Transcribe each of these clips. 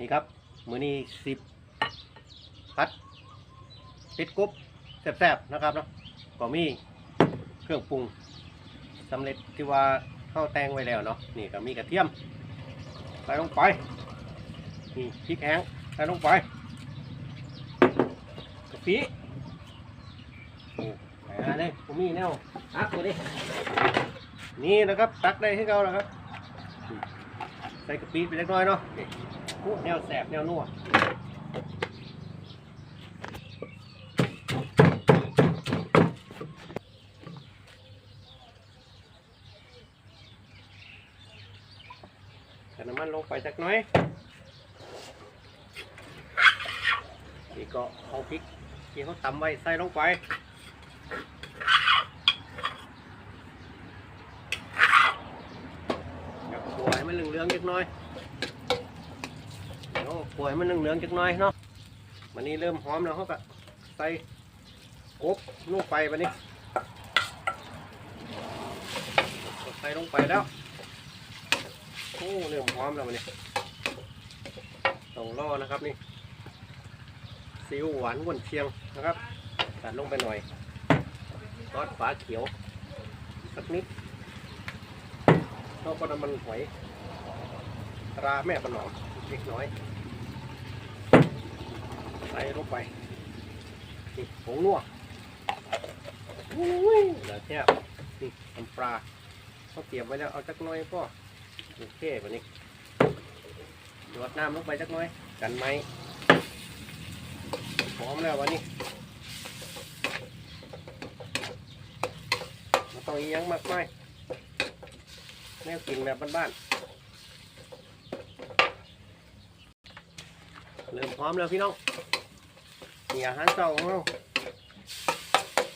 นี่ครับ มือนี้สิบพัดปิดกรุ๊บแซ่บๆนะครับเนาะก็มีเครื่องปรุงสำเร็จที่ว่าเข้าแตงไว้แล้วเนาะนี่ก็มีกระเทียมใส่ลงไปนี่พริกแห้งใส่ลงไปกะปินี่ใส่มาเลยผมมีแนวตักตัวนี้นี่นะครับตักได้ให้เราแล้วครับใส่กะปิไปเล็กน้อยเนาะ นี่แนวแสบแนวนัวใส่น้ำมันลงไปจักน้อยนี่ก็เอาพริกที่เขาตำไว้ใส่ลงไปกับป่วยมันเหลืองๆจักหน้อย เดี๋ยวป่วยมันเหลืองๆจักหน้อยเนาะวันนี้เริ่มหอมแล้วเขาก็ใส่กบลงไปวันนี้ใส่ลงไปแล้วโอ้เริ่มหอมแล้ววันนี้ต้องรอนะครับนี่ซีอิ๊วหวานวนเชียงนะครับตัดลงไปหน่อยซอสฝาเขียวสักนิดเราก็นำมันหอยตราแม่ประนอมเล็กน้อย ใส่ลงไปนี่ผงนัวอุ้ยแล้วแทบนี่น้ำปลาเขาเตรียมไว้แล้วเอาจักหน้อยพ่อโอเควันนี้หยดน้ำลงไปจักหน้อย กันไหมหอมแล้ววันนี้ไมาต้องอียังมากมายแนวกินแบบบ้านๆเริ่มพร้อมแล้วพี่น้อง นี่อาหารเช้าของเรา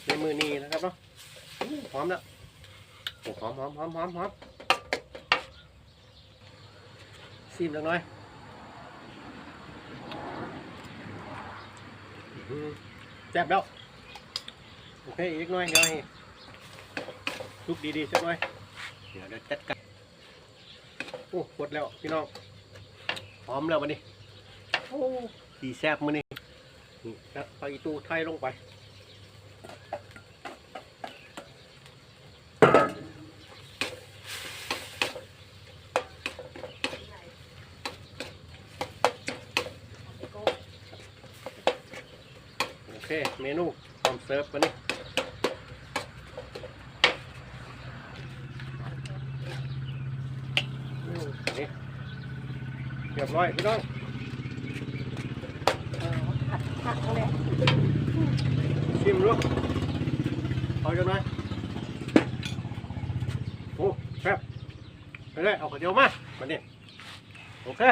ในมือนี้นะครับเนาะพร้อมแล้วโอ้หอมหอมหอมหอมหอมซีมเล็กน้อยแซ่บแล้วโอเคอีกน้อยเดี๋ยวให้ลุกดีๆสักหน่อยเดี๋ยวเดี๋ยวจัดการโอ้หมดแล้วพี่น้องพร้อมแล้ววันนี้โอ้สีแซ่บมือนี่ นี่จัดไปอีตู้ไทยลงไป โอเค เมนูพร้อมเสิร์ฟวันนี้นี่เรียบร้อยพี่น้อง ผัดผักเลย ชิม ดูเอาจันไหมโอ้แซ่บไปเลยเอาข้าวเหนียวมามาเนี่ยโอเค